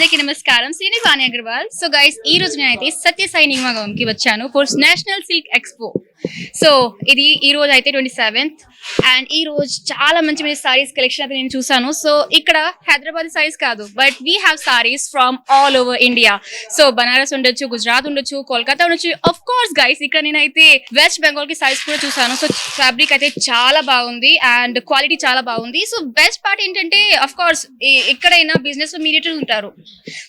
అందరికీ నమస్కారం. శ్రీని వాణి Agarwal. So guys ఈ రోజు నేనైతే సత్య సాయి నిగమకి వచ్చాను for national silk expo so ఇది ఈ రోజు అయితే ట్వంటీ సెవెంత్ అండ్ ఈ రోజు చాలా మంచి మంచి సారీస్ కలెక్షన్ అయితే నేను చూసాను సో ఇక్కడ హైదరాబాద్ సారీస్ కాదు but we have sarees from all over India so Banaras ఉండొచ్చు గుజరాత్ ఉండొచ్చు కోల్కతా ఉండొచ్చు. ఆఫ్ కోర్స్ గైస్ ఇక్కడ నేనైతే వెస్ట్ బెంగాల్కి సారీస్ కూడా చూసాను సో ఫ్యాబ్రిక్ అయితే చాలా బాగుంది అండ్ క్వాలిటీ చాలా బాగుంది. సో బెస్ట్ పార్ట్ ఏంటంటే అఫ్ కోర్స్ ఎక్కడైనా బిజినెస్లో మీడియేటర్స్ ఉంటారు.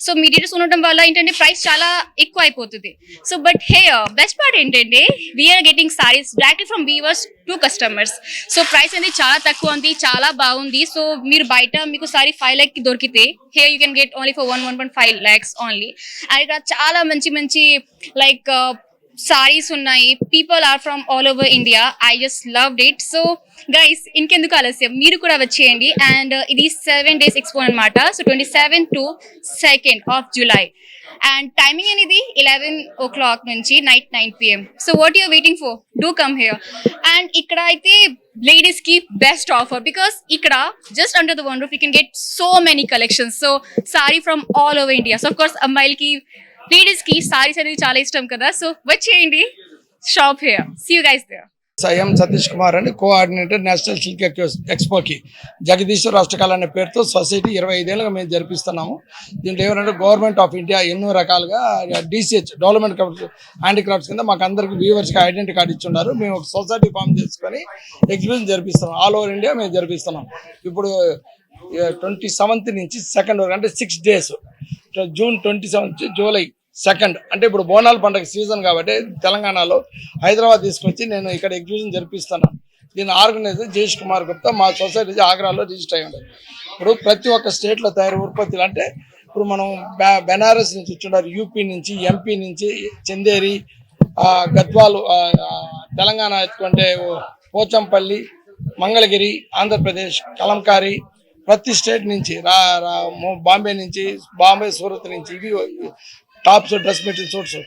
సో మీడియేటర్స్ ఉండటం వల్ల ఏంటంటే ప్రైస్ చాలా ఎక్కువ అయిపోతుంది. So but hey best part ఏంటంటే we're getting sarees directly from weavers to customers so price అనేది చాలా తక్కువ ఉంది చాలా బాగుంది. సో మీరు బయట మీకు సారీ ఫైవ్ ల్యాక్కి దొరికితే hey you can get only for one one point five lakhs only and ఇక్కడ చాలా మంచి మంచి లైక్ uh, సారీస్ ఉన్నాయి people are from all over India I just loved it so guys ఇంకెందుకు ఆలస్యం? మీరు కూడా వచ్చేయండి. అండ్ ఇది సెవెన్ డేస్ ఎక్స్పో అనమాట so twenty seven to second of July and timing అనేది ఇలెవెన్ ఓ క్లాక్ నుంచి night nine PM so what you're waiting for do come here and ఇక్కడ అయితే లేడీస్కి బెస్ట్ ఆఫర్ బికాస్ ఇక్కడ just under the one roof you can get so many collections so saree from all over India so of course అమ్మాయిలకి లేడీస్కి sarees అనేది చాలా ఇష్టం కదా. సో వచ్చేయండి. Shop here see you guys there M Satish Kumar అండి coordinator national silk ఎక్స్పోకి జగదీశ్వర్ రాష్ట్రకాల అనే పేరుతో సొసైటీ ఇరవై ఐదేళ్ళుగా మేము జరిపిస్తున్నాము. దీంట్లో ఏమంటే గవర్నమెంట్ ఆఫ్ ఇండియా ఎన్నో రకాలుగా డిసిహెచ్ డెవలప్మెంట్ హ్యాండిక్రాఫ్ట్స్ కింద మాకు అందరికి వ్యూవర్స్కి ఐడెంటిటీ కార్డు ఇచ్చున్నారు. మేము ఒక సొసైటీ ఫామ్ చేసుకొని ఎగ్జిబిషన్ జరిపిస్తున్నాం. ఆల్ ఓవర్ ఇండియా మేము జరిపిస్తున్నాం. ఇప్పుడు ట్వంటీ సెవెంత్ నుంచి సెకండ్ వరకు అంటే six days June twenty seventh July second. అంటే ఇప్పుడు బోనాల పండుగ సీజన్ కాబట్టి తెలంగాణలో హైదరాబాద్ తీసుకొచ్చి నేను ఇక్కడ ఎగ్జిబిషన్ జరిపిస్తున్నాను దీని ఆర్గనైజర్ జయేష్ కుమార్ గుప్తా మా సొసైటీ ఆగ్రాలో రిజిస్టర్ అయ్యి ఉండదు ఇప్పుడు ప్రతి ఒక్క స్టేట్లో తయారు ఉత్పత్తులు అంటే ఇప్పుడు మనం బెనారస్ నుంచి వచ్చిండారు యూపీ నుంచి ఎంపీ నుంచి చందేరి గద్వాలు తెలంగాణ ఎత్తుకుంటే పోచంపల్లి మంగళగిరి ఆంధ్రప్రదేశ్ కలంకారి ప్రతి స్టేట్ నుంచి రా రా బాంబే నుంచి బాంబే సూరత్ నుంచి ఇవి టాప్స్ డ్రెస్ మెటీరియల్ సూట్స్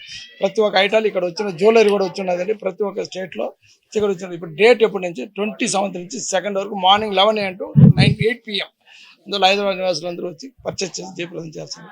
ప్రతి ఒక్క ఐటాలు ఇక్కడ వచ్చిన జ్యువెలరీ కూడా వచ్చినదండి. ప్రతి ఒక్క స్టేట్లో ఇక్కడ వచ్చిన ఇప్పుడు డేట్ ఎప్పటి నుంచి? ట్వంటీ సెవెంత్ నుంచి సెకండ్ వరకు morning eleven A to nine eight PM అందులో హైదరాబాద్ నివాసులు అందరూ వచ్చి పర్చేస్ చేసి దీపం చేస్తాను